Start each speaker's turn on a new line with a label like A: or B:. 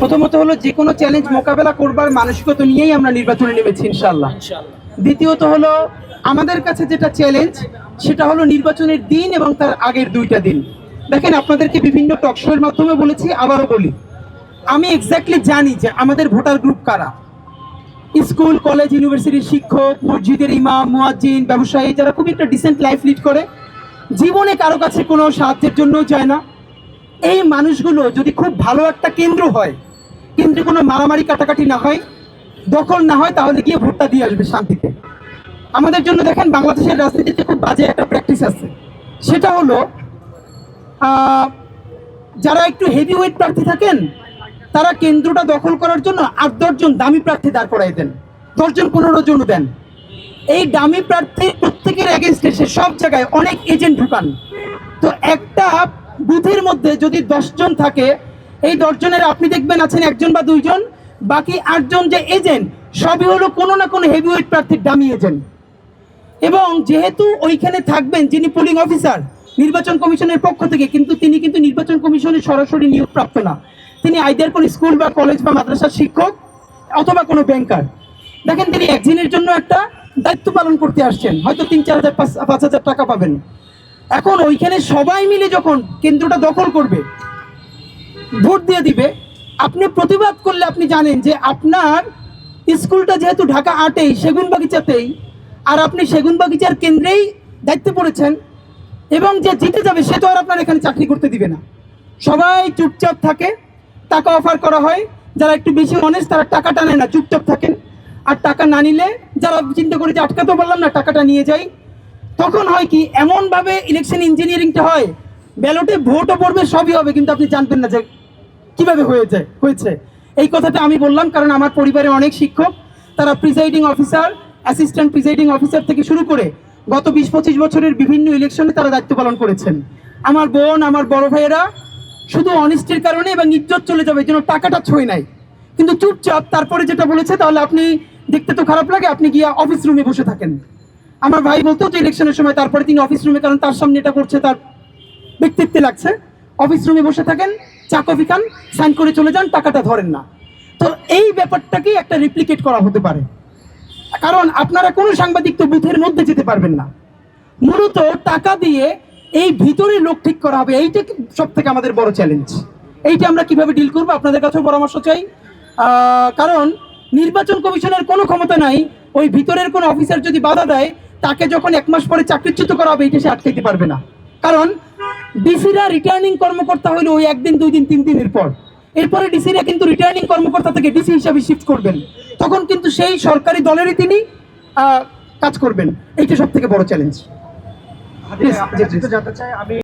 A: প্রথমত হলো যে কোনো চ্যালেঞ্জ মোকাবেলা করবার মানসিকতা নিয়েই আমরা নির্বাচনে নেমেছি ইনশাল্লাহ
B: ইনশাআল্লাহ।
A: দ্বিতীয়ত হলো আমাদের কাছে যেটা চ্যালেঞ্জ সেটা হলো নির্বাচনের দিন এবং তার আগের দুইটা দিন। দেখেন আপনাদেরকে বিভিন্ন টক শোয়ের মাধ্যমে বলেছি আবারও বলি। আমি এক্স্যাক্টলি জানি যে আমাদের ভোটার গ্রুপ কারা। স্কুল কলেজ ইউনিভার্সিটির শিক্ষক মসজিদের ইমাম মুয়াজ্জিন ব্যবসায়ী যারা খুব একটা ডিসেন্ট লাইফ লিড করে জীবনে কারও কাছে কোনো সাহায্যের জন্য যায় না। এই মানুষগুলো যদি খুব ভালো একটা কেন্দ্র হয় কেন্দ্রে কোনো মারামারি কাটাকাটি না হয়, দখল না হয়, তাহলে গিয়ে ভোটটা দিয়ে আসবে শান্তিতে। আমাদের জন্য দেখেন বাংলাদেশের রাজনীতিতে খুব বাজে একটা প্র্যাকটিস আছে। সেটা হলো যারা একটু হেভি ওয়েট প্রার্থী থাকেন, তারা কেন্দ্রটা দখল করার জন্য আট দশজন দামি প্রার্থী দাঁড় করাই দেন। দশজন পনেরো জন দেন। এই দামি প্রার্থী প্রত্যেকের এগেনস্টে সে সব জায়গায় অনেক এজেন্ট ঢুকান। তো একটা বুথের মধ্যে যদি দশজন থাকে এই দশজনের আপনি দেখবেন আছেন একজন বা দুইজন, বাকি আটজন যে এজেন্ট সবই হলো কোনো না কোনো হেভিওয়েট প্রার্থীর দামি এজেন্ট এবং যেহেতু ওইখানে থাকবেন যিনি পোলিং অফিসার নির্বাচন কমিশনের পক্ষ থেকে, কিন্তু তিনি কিন্তু নির্বাচন কমিশনের সরাসরি নিয়োগপ্রাপ্ত না। তিনি আইদার কোনো স্কুল বা কলেজ বা মাদ্রাসার শিক্ষক অথবা কোনো ব্যাংকার দেখেন তিনি একদিনের জন্য একটা দায়িত্ব পালন করতে আসছেন, হয়তো তিন চার হাজার পাঁচ হাজার টাকা পাবেন। এখন ওইখানে সবাই মিলে যখন কেন্দ্রটা দখল করবে ভোট দিয়ে দিবে। আপনি প্রতিবাদ করলে আপনি জানেন যে আপনার স্কুলটা যেহেতু ঢাকা আটেই সেগুন বাগিচাতেই আর আপনি সেগুন বাগিচার কেন্দ্রেই দায়িত্বে পড়েছেন এবং যে জিতে যাবে সে তো আর আপনার এখানে চাকরি করতে দিবে না। সবাই চুপচাপ থাকে, টাকা অফার করা হয়, যারা একটু বেশি অনেস্ট তারা টাকাটা নেয় না, চুপচাপ থাকেন। আর টাকা না নিলে যারা চিন্তা করে যে আটকাতে পারলাম না, টাকাটা নিয়ে যাই। তখন হয় কি, এমনভাবে ইলেকশন ইঞ্জিনিয়ারিংটা হয় ব্যালটে ভোটও পড়বে, সবই হবে, কিন্তু আপনি জানবেন না যে কীভাবে হয়েছে? হয়েছে। এই কথাটা আমি বললাম কারণ আমার পরিবারে অনেক শিক্ষক, তারা presiding officer assistant presiding officer থেকে শুরু করে গত বিশ পঁচিশ বছরের বিভিন্ন ইলেকশনে তারা দায়িত্ব পালন করেছেন। আমার বোন, আমার বড় ভাইয়েরা শুধু অনিষ্টের কারণে এবং ইজ্জত চলে যাবে জন্য টাকাটা ছই নাই। কিন্তু চুপচাপ তারপরে যেটা বলেছে, তাহলে আপনি দেখতে তো খারাপ লাগে, আপনি গিয়ে অফিস রুমে বসে থাকেন। আমার ভাই বলতো যে ইলেকশনের সময় তারপরে তিনি অফিস রুমে কারণ তার সামনে এটা করছে, তার ব্যক্তিত্বে লাগছে। অফিস রুমে বসে থাকেন চা কফি খান সাইন করে চলে যান, টাকাটা ধরেন না। তো এই ব্যাপারটাকেই একটা রিপ্লিকেট করা হতে পারে। কারণ আপনারা কোনো সাংবাদিক তো বুথের মধ্যে যেতে পারবেন না। মূলত টাকা দিয়ে এই ভিতরে লোক ঠিক করা হবে, এইটা সব থেকে আমাদের বড় চ্যালেঞ্জ এইটা আমরা কীভাবে ডিল করব? আপনাদের কাছেও পরামর্শ চাই। কারণ নির্বাচন কমিশনের কোনো ক্ষমতা নাই, ওই ভিতরের কোনো অফিসার যদি বাধা দেয়, তাকে যখন এক মাস পরে চাকরিচ্যুত করা হবে এটা সে আটকাইতে পারবে না। কারণ ডিসিরা রিটার্নিং কর্মকর্তা হইল ওই একদিন দুই দিন তিন দিনের পর। এরপরে ডিসিরা কিন্তু রিটার্নিং কর্মকর্তা থেকে ডিসি হিসাবে শিফট করবেন। তখন কিন্তু সেই সরকারি দলেরই তিনি আহ, কাজ করবেন। এইটা সব থেকে বড় চ্যালেঞ্জ
C: আমি